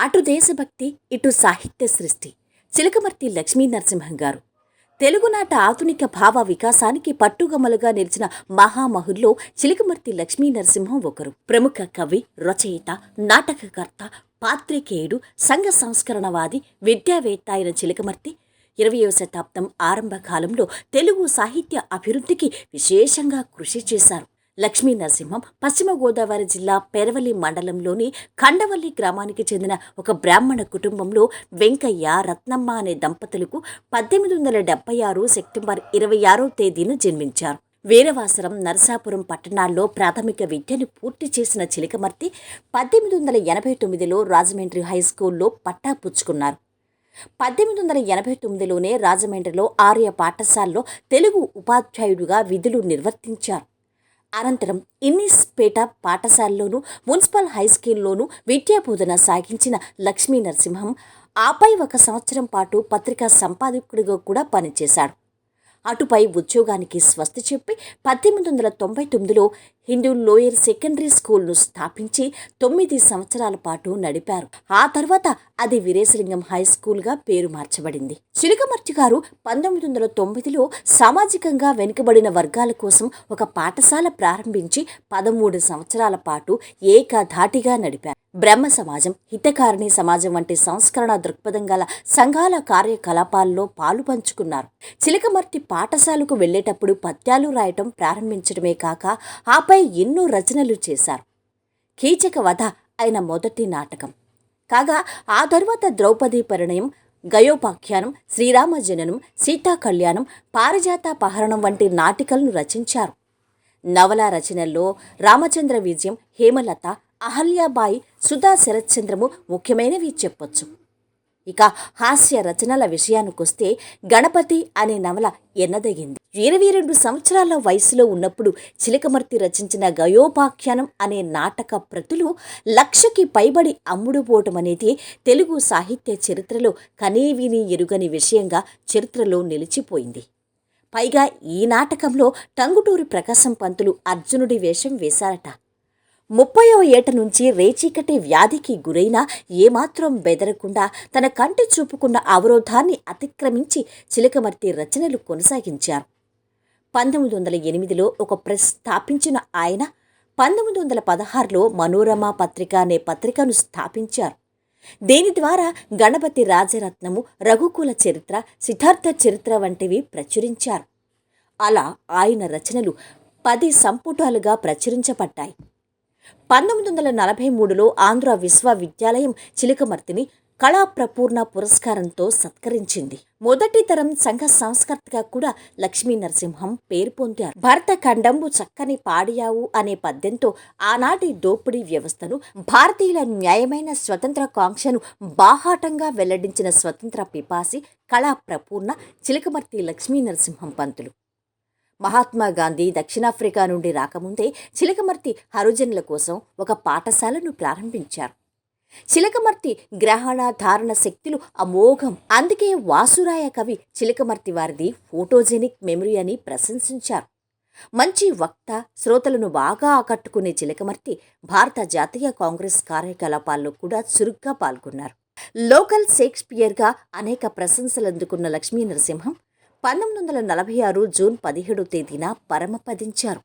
అటు దేశభక్తి ఇటు సాహిత్య సృష్టి. చిలకమర్తి లక్ష్మీ నరసింహం గారు తెలుగునాట ఆధునిక భావ వికాసానికి పట్టుగమలుగా నిలిచిన మహామహుల్లో చిలకమర్తి లక్ష్మీ నరసింహం ఒకరు. ప్రముఖ కవి రచయిత నాటకకర్త పాత్రికేయుడు సంఘ సంస్కరణవాది విద్యావేత్త అయిన చిలకమర్తి. ఇరవయవ శతాబ్దం ఆరంభ కాలంలో తెలుగు సాహిత్య అభివృద్ధికి విశేషంగా కృషి చేశారు. లక్ష్మీ నరసింహం పశ్చిమ గోదావరి జిల్లా పెరవలి మండలంలోని ఖండవల్లి గ్రామానికి చెందిన ఒక బ్రాహ్మణ కుటుంబంలో వెంకయ్య రత్నమ్మ అనే దంపతులకు పద్దెనిమిది వందల డెబ్బై ఆరు సెప్టెంబర్ ఇరవై ఆరో తేదీన జన్మించారు. వీరవాసరం నరసాపురం పట్టణాల్లో ప్రాథమిక విద్యను పూర్తి చేసిన చిలకమర్తి పద్దెనిమిది వందల ఎనభై తొమ్మిదిలో రాజమండ్రి హై స్కూల్లో పట్టా పుచ్చుకున్నారు. పద్దెనిమిది వందల ఎనభై తొమ్మిదిలోనే రాజమండ్రిలో ఆర్య పాఠశాలలో తెలుగు ఉపాధ్యాయుడిగా విధులు నిర్వర్తించారు. అనంతరం ఇన్నిస్పేట పాఠశాలలోనూ మున్సిపల్ హై స్కూల్లోనూ విద్యాబోధన సాగించిన లక్ష్మీ నరసింహం ఆపై ఒక సంవత్సరం పాటు పత్రికా సంపాదకుడిగా కూడా పనిచేశాడు. అటుపై ఉద్యోగానికి స్వస్తి చెప్పి పద్దెనిమిది వందల తొంభై తొమ్మిదిలో హిందూ లోయర్ సెకండరీ స్కూల్ను స్థాపించి తొమ్మిది సంవత్సరాల పాటు నడిపారు. ఆ తర్వాత అది వీరేశలింగం హై స్కూల్గా పేరు మార్చబడింది. చిలుకమర్తి గారు పంతొమ్మిది వందల తొమ్మిదిలో సామాజికంగా వెనుకబడిన వర్గాల కోసం ఒక పాఠశాల ప్రారంభించి పదమూడు సంవత్సరాల పాటు ఏకధాటిగా నడిపారు. బ్రహ్మ సమాజం హితకారిణి సమాజం వంటి సంస్కరణ దృక్పథం గల సంఘాల కార్యకలాపాల్లో పాలు పంచుకున్నారు. చిలకమర్తి పాఠశాలకు వెళ్ళేటప్పుడు పద్యాలు రాయటం ప్రారంభించడమే కాక ఆపై ఎన్నో రచనలు చేశారు. కీచక వధ అయిన మొదటి నాటకం. కాగా ఆ తరువాత ద్రౌపది పరిణయం గయోపాఖ్యానం శ్రీరామ జననం సీతా కళ్యాణం పారిజాత పహరణం వంటి నాటికలను రచించారు. నవల రచనల్లో రామచంద్ర విజయం హేమలత అహల్యాబాయి సుధా శరత్చంద్రము ముఖ్యమైనవి చెప్పొచ్చు. ఇక హాస్య రచనల విషయానికొస్తే గణపతి అనే నవల ఎన్నదగింది. ఇరవై రెండు సంవత్సరాల వయసులో ఉన్నప్పుడు చిలకమర్తి రచించిన గయోపాఖ్యానం అనే నాటక ప్రతులు లక్షకి పైబడి అమ్ముడుపోవటం అనేది తెలుగు సాహిత్య చరిత్రలో కనీవిని ఎరుగని విషయంగా చరిత్రలో నిలిచిపోయింది. పైగా ఈ నాటకంలో టంగుటూరి ప్రకాశం పంతులు అర్జునుడి వేషం వేశారట. ముప్పయో ఏట నుంచి రేచీకటి వ్యాధికి గురైనా ఏమాత్రం బెదరకుండా తన కంటి చూపుకున్న అవరోధాన్ని అతిక్రమించి చిలకమర్తి రచనలు కొనసాగించారు. పంతొమ్మిది వందల ఎనిమిదిలో ఒక ప్రెస్ స్థాపించిన ఆయన పంతొమ్మిది వందల పదహారులో మనోరమ పత్రిక అనే పత్రికను స్థాపించారు. దీని ద్వారా గణపతి రాజరత్నము రఘుకుల చరిత్ర సిద్ధార్థ చరిత్ర వంటివి ప్రచురించారు. అలా ఆయన రచనలు పది సంపుటాలుగా ప్రచురించబడ్డాయి. పంతొమ్మిది వందల నలభై మూడులో ఆంధ్ర విశ్వవిద్యాలయం చిలకమర్తిని కళాప్రపూర్ణ పురస్కారంతో సత్కరించింది. మొదటి తరం సంఘ సంస్కర్తగా కూడా లక్ష్మీ నరసింహం పేరు పొందారు. భరత ఖండంబు చక్కని పాడియావు అనే పద్యంతో ఆనాటి దోపిడీ వ్యవస్థను భారతీయుల న్యాయమైన స్వతంత్ర కాంక్షను బాహాటంగా వెల్లడించిన స్వతంత్ర పిపాసి కళాప్రపూర్ణ చిలకమర్తి లక్ష్మీ నరసింహం పంతులు. మహాత్మా గాంధీ దక్షిణాఫ్రికా నుండి రాకముందే చిలకమర్తి హరుజనుల కోసం ఒక పాఠశాలను ప్రారంభించారు. చిలకమర్తి గ్రహణ ధారణ శక్తులు అమోఘం. అందుకే వాసురాయ కవి చిలకమర్తి వారిది ఫోటోజెనిక్ మెమరీ అని ప్రశంసించారు. మంచి వక్త శ్రోతలను బాగా ఆకట్టుకునే చిలకమర్తి భారత జాతీయ కాంగ్రెస్ కార్యకలాపాల్లో కూడా చురుగ్గా పాల్గొన్నారు. లోకల్ షేక్స్పియర్గా అనేక ప్రశంసలు అందుకున్న లక్ష్మీ నరసింహం పంతొమ్మిది వందల నలభై ఆరు జూన్ పదిహేడు తేదీన పరమపదించారు.